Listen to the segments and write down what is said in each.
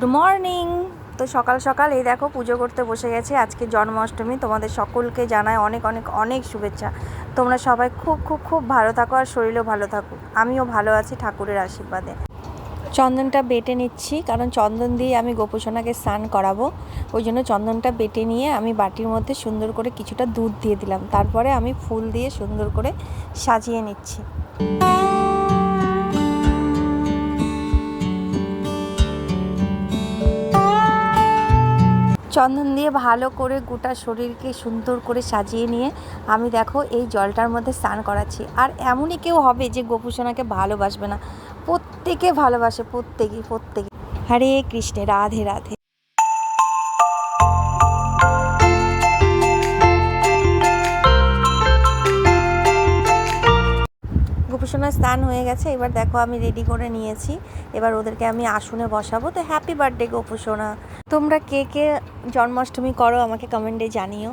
Good morning. তো সকাল সকাল এই দেখো পুজো করতে বসে গেছি। আজকে জন্মাষ্টমী, তোমাদের সকলকে জানায় অনেক অনেক অনেক শুভেচ্ছা। তোমরা সবাই খুব খুব খুব ভালো থাকো আর শরীরও ভালো থাকো আমিও ভালো আছি ঠাকুরের আশীর্বাদে। চন্দনটা বেটে নিচ্ছি, কারণ চন্দন দিয়ে আমি গোপোষণাকে স্নান করাবো। ওই জন্য চন্দনটা বেটে নিয়ে আমি বাটির মধ্যে সুন্দর করে কিছুটা দুধ দিয়ে দিলাম। তারপরে আমি ফুল দিয়ে সুন্দর করে সাজিয়ে নিচ্ছি। চন্দন দিয়ে ভালো করে গোটা শরীরকে সুন্দর করে সাজিয়ে নিয়ে আমি দেখো এই জলটার মধ্যে স্নান করাচ্ছি। আর এমনই কেউ হবে যে গোপুসোনাকে ভালোবাসবে না। প্রত্যেকে ভালোবাসে প্রত্যেকে প্রত্যেকে হরে কৃষ্ণে, রাধে রাধে। গোপুসোনার স্নান হয়ে গেছে। এবার দেখো আমি রেডি করে নিয়েছি। এবার ওদেরকে আমি আসনে বসাবো। তো হ্যাপি বার্থডে গোপুসোনা তোমরা কে কে জন্মাষ্টমী করো আমাকে কমেন্টে জানিও।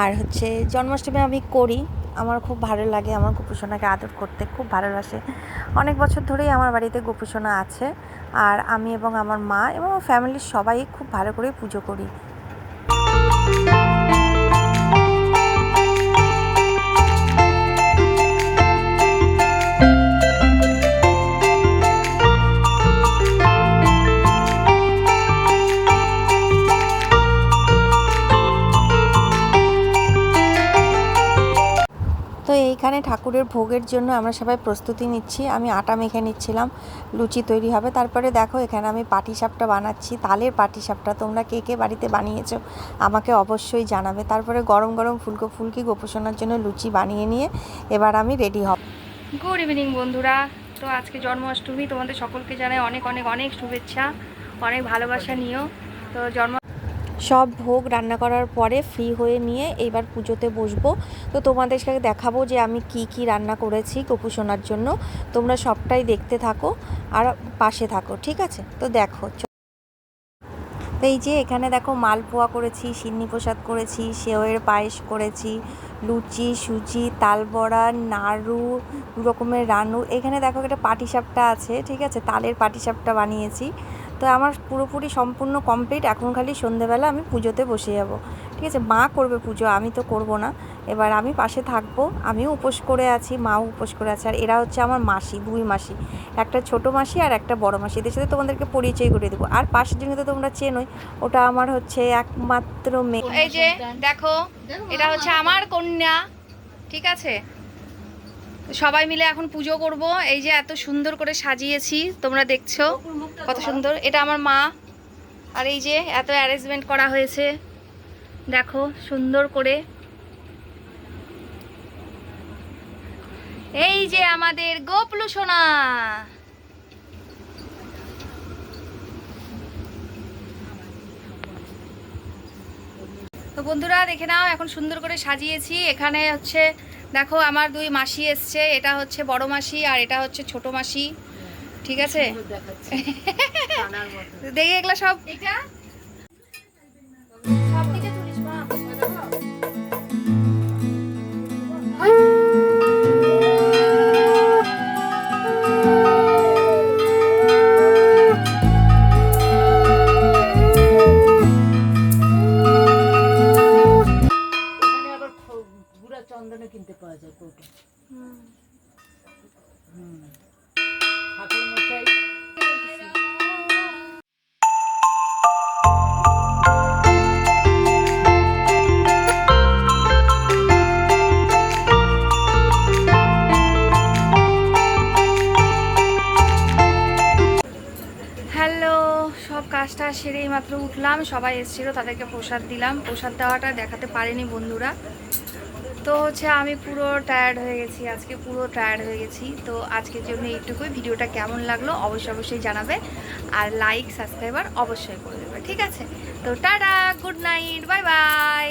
আর হচ্ছে জন্মাষ্টমী আমি করি। আমার খুব ভালো লাগে আমার গোপুসোনাকে আদর করতে, খুব ভালোবাসে। অনেক বছর ধরেই আমার বাড়িতে গোপুসোনা আছে। আর আমি এবং আমার মা এবং আমার ফ্যামিলির সবাই খুব ভালো করে পুজো করি। তো এইখানে ঠাকুরের ভোগের জন্য আমরা সবাই প্রস্তুতি নিচ্ছি। আমি আটা মেখে নিচ্ছিলাম, লুচি তৈরি হবে। তারপরে দেখো, এখানে আমি পাটিসাপটা বানাচ্ছি। তালের পাটিসাপটা তোমরা কে কে বাড়িতে বানিয়েছো আমাকে অবশ্যই জানাবে। তারপরে গরম গরম ফুলকো, ফুলকি গোপোষণার জন্য লুচি বানিয়ে নিয়ে এবার আমি রেডি হব। গুড ইভিনিং বন্ধুরা। তো আজকে জন্মাষ্টমী, তোমাদের সকলকে জানাই অনেক অনেক অনেক শুভেচ্ছা, অনেক ভালোবাসা নিও। তো জন্ম সব ভোগ রান্না করার পরে ফ্রি হয়ে নিয়ে এইবার পুজোতে বসবো। তো তোমাদেরকে দেখাবো যে আমি কি কি রান্না করেছি গোপুসোনার জন্য। তোমরা সবটাই দেখতে থাকো আর পাশে থাকো, ঠিক আছে? তো দেখো তো এই যে এখানে দেখো মালপোয়া করেছি, সিন্নি প্রসাদ করেছি, সেওয়ের পায়েস করেছি, লুচি, সুজি, তালবড়া, নাড়ু, দু রকমের রানু এখানে দেখো একটা পাটিসাপটা আছে, ঠিক আছে? তালের পাটিসাপটা বানিয়েছি। তো আমার পুরোপুরি সম্পূর্ণ কমপ্লিট এখন খালি সন্ধেবেলা আমি পুজোতে বসে যাব। ঠিক আছে? মা করবে পুজো, আমি তো করব না। এবার আমি পাশে থাকব, আমিও উপোস করে আছি, মাও উপোস করে আছে। আর এরা হচ্ছে আমার মাসি, দুই মাসি। একটা ছোট মাসি আর একটা বড় মাসি। এদের সাথে তোমাদেরকে পরিচয় করে দেবো। আর পাশের জন্য তো তোমরা চেনোই, ওটা আমার হচ্ছে একমাত্র মেয়ে। এই যে, দেখো, এটা হচ্ছে আমার কন্যা। ঠিক আছে? সবাই মিলে এখন পুজো করব। এই যে এত সুন্দর করে সাজিয়েছি, তোমরা দেখছ কত সুন্দর। এটা আমার মা। আর এই যে এত অ্যারেঞ্জমেন্ট করা হয়েছে। দেখো, সুন্দর করে। এই যে আমাদের গোপলু সোনা। তো বন্ধুরা দেখে নাও এখন সুন্দর করে সাজিয়েছি। এখানে হচ্ছে দেখো আমার দুই মাসি এসছে এটা হচ্ছে বড় মাসি আর এটা হচ্ছে ছোট মাসি। ঠিক আছে? দেখে এগুলো সব। সব কাজটা সেরেই মাত্র উঠলাম সবাই এসেছিল তাদেরকে প্রসাদ দিলাম। প্রসাদ দেওয়াটা দেখাতে পারেনি বন্ধুরা। তো হচ্ছে আমি পুরো টায়ার্ড হয়ে গেছি, আজকে পুরো টায়ার্ড হয়ে গেছি। তো আজকের জন্য এইটুকুই। ভিডিওটা কেমন লাগল অবশ্যই অবশ্যই জানাবে। আর লাইক সাবস্ক্রাইবার অবশ্যই করে দেবে, ঠিক আছে? তো tata good night bye bye